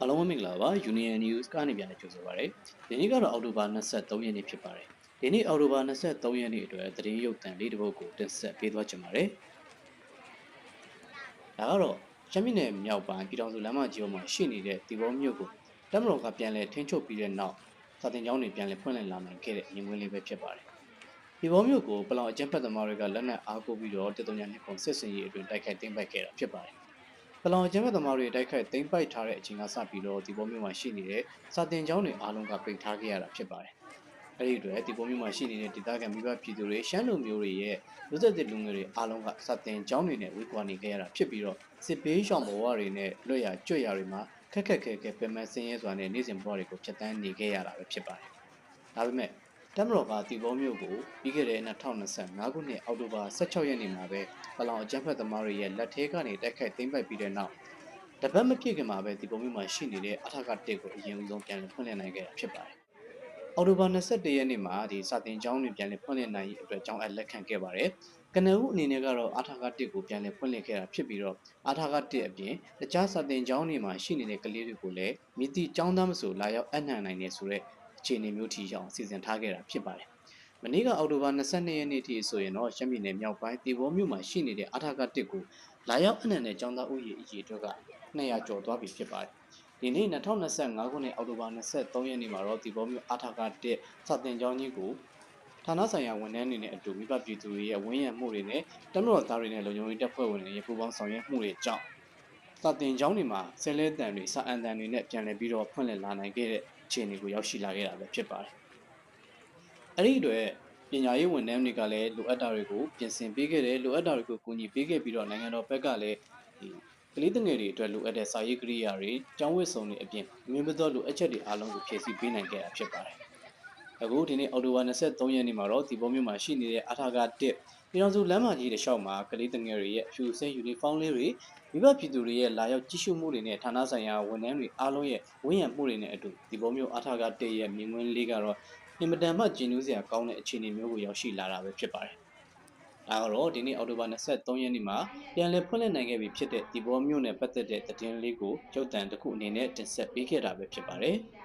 အားလုံးပဲမင်္ဂလာပါ Union News ကနေပြန်လည်ကြိုဆိုပါရစေ။ဒီနေ့ကတော့အောက်တိုဘာ23ရက်နေ့ဖြစ်ပါတယ်။ဒီနေ့အောက်တိုဘာ23ရက်နေ့အတွက်သတင်းရုပ်သံလေးတစ်ပုဒ်ကိုတင်ဆက်ပေးသွားချင်ပါတယ်။ဒါကတော့ရှမ်းပြည်နယ်မြောက်ပိုင်းပြည်တော်စုလမ်းမကြီးပေါ်မှာရှိနေတဲ့တီဘောမြို့ကိုတမတော်ကပြန်လည်ထင်းချုပ်ပြီးတဲ့နောက်စာတင်ကျောင်းတွေပြန်လည်ဖွင့်လှစ်လာနိုင်ခဲ့တဲ့ညီငွေလေးပဲဖြစ်ပါတယ်။ဒီဘောမြို့ကိုပလောင်အကြမ်းဖက်သမားတွေကလက်နက်အားကိုးပြီးတော့တည်တုံညာနှစ်ပုံစစ်စင်ရေးအတွင်တိုက်ခိုက်သိမ်းပိုက်ခဲ့တာဖြစ်ပါတယ်။ ပလောင်ကျမ်းသမားတွေတိုက်ခိုက်သိမ်းပိုက်ထားတဲ့အချိန်ကစပြီးတော့ဒီပုံမျိုးမှာရှိနေတဲ့စာတင်ကျောင်းတွေအားလုံးကပိတ်ထားခဲ့ရတာဖြစ်ပါတယ်။အဲဒီအတွက်ဒီပုံမျိုးမှာရှိနေတဲ့ဒေသခံမိဘပြည်သူတွေရှမ်းလူမျိုးတွေရဲ့လူသက်တဲ့လူငယ်တွေအားလုံးကစာတင်ကျောင်းတွေနဲ့ဝေးကွာနေခဲ့ရတာဖြစ်ပြီးတော့စစ်ဘေးရှောင်ဘဝတွေနဲ့လွတ်ရကြွရတွေမှာခက်ခက်ခဲခဲပြန်မဆင်းရဲစွာနဲ့နေ့စဉ်ဘဝတွေကိုဖြတ်တန်းနေခဲ့ရတာပဲဖြစ်ပါတယ်။ဒါပေမဲ့ တမတော်ကတီဘောမျိုးကိုပြီးခဲ့တဲ့2025ခုနှစ်အောက်တိုဘာ16ရက်နေ့မှာပဲပလောင်အကြမ်းဖက်သမားတွေရဲ့လက်ထဲကနေတိုက်ခိုက်သိမ်းပိုက်ပြီးတဲ့နောက်တပတ်မပြည့်ခင်မှာပဲဒီပုံမျိုးမှာရှိနေတဲ့အထက်ကတစ်ကိုအရင်ဦးဆုံးပြန်လည်ဖွင့်လှစ်နိုင်ခဲ့တာဖြစ်ပါတယ်။အောက်တိုဘာ21ရက်နေ့မှာဒီစာတင်ကျောင်းတွေပြန်လည်ဖွင့်လှစ်နိုင်ရေးအတွက်ကျောင်းအပ်လက်ခံခဲ့ပါတယ်။ကနဦးအနေနဲ့ကတော့အထက်ကတစ်ကိုပြန်လည်ဖွင့်လှစ်ခဲ့တာဖြစ်ပြီးတော့အထက်ကတစ်အပြင်တခြားစာတင်ကျောင်းတွေမှာရှိနေတဲ့ကလေးတွေကိုလည်းမိတိကျောင်းသားမဆိုလာရောက်အနှံ့နိုင်နေဆိုတဲ့ အခြေအနေမျိုးထိရောက်စီစဉ်ထားခဲ့တာဖြစ်ပါတယ်။မနေ့ကအောက်တိုဘာ22ရက်နေ့ထိဆိုရင်တော့ရှမ်းပြည်နယ်မြောက်ပိုင်းတီဘောမြို့မှာရှိနေတဲ့အထက်ကတစ်ကိုလာရောက်အနှံ့တဲ့ကျောင်းသားဥယျာဉ်အကြီးအတွက်က200ကျော်သွားပြီဖြစ်ပါတယ်။ဒီနေ့2025ခုနှစ်အောက်တိုဘာ23ရက်နေ့မှာတော့တီဘောမြို့အထက်ကတစ်စာတင်ကျောင်းကြီးကိုဌာနဆိုင်ရာဝန်ထမ်းတွေနဲ့အတူမိဘပြည်သူတွေရဲ့ဝန်းရံမှုတွေနဲ့တမတော်သားတွေနဲ့လုံခြုံရေးတပ်ဖွဲ့ဝင်တွေရဲ့ပူးပေါင်းဆောင်ရွက်မှုတွေကြောင့်စာတင်ကျောင်းတွေမှာဆဲလဲတန်တွေစာအန်တန်တွေနဲ့ပြန်လည်ပြီးတော့ဖွင့်လှစ်လာနိုင်ခဲ့တဲ့ အခြေအနေကိုရောက်ရှိလာခဲ့တာပဲဖြစ်ပါတယ်။အဲ့ဒီအတွက်ပညာရေးဝန်ထမ်းတွေကလည်းလိုအပ်တာတွေကိုပြင်ဆင်ပေးခဲ့တယ်လိုအပ်တာတွေကိုကူညီပေးခဲ့ပြီးတော့နိုင်ငံတော်ဘက်ကလည်းဒီကလေးငယ်တွေအတွက်လိုအပ်တဲ့စာရေးကိရိယာတွေကျောင်းဝတ်စုံတွေအပြင်မြင့်မတော်လိုအပ်ချက်တွေအားလုံးကိုဖြည့်ဆည်းပေးနိုင်ခဲ့တာဖြစ်ပါတယ်။ အခုဒီနေ့အော်တိုဝါ23ရက်နေ့မှာတော့ဒီပုံမျိုးမှာရှိနေတဲ့အထာက1ပြည်တော်စုလမ်းမကြီးတစ်လျှောက်မှာကလေးငယ်တွေရဲ့အဖြူစဲယူနီဖောင်းလေးတွေမိဘပြည်သူတွေရဲ့လာရောက်ကြည့်ရှုမှုတွေနဲ့ဌာနဆိုင်ရာဝန်ထမ်းတွေအားလုံးရဲ့ဝန်းရံမှုတွေနဲ့အတူဒီပုံမျိုးအထာက1ရဲ့မြင်ကွင်းလေးကတော့အင်မတန်မှကျဉ်းနူးစရာကောင်းတဲ့အခြေအနေမျိုးကိုရောက်ရှိလာတာပဲဖြစ်ပါတယ်။ဒါကတော့ဒီနေ့အောက်တိုဘာ23ရက်နေ့မှာပြန်လည်ဖွင့်လှစ်နိုင်ခဲ့ပြီဖြစ်တဲ့ဒီဘောမျိုးနဲ့ပတ်သက်တဲ့သတင်းလေးကိုရုပ်သံတစ်ခုအနေနဲ့တင်ဆက်ပေးခဲ့တာပဲဖြစ်ပါတယ်။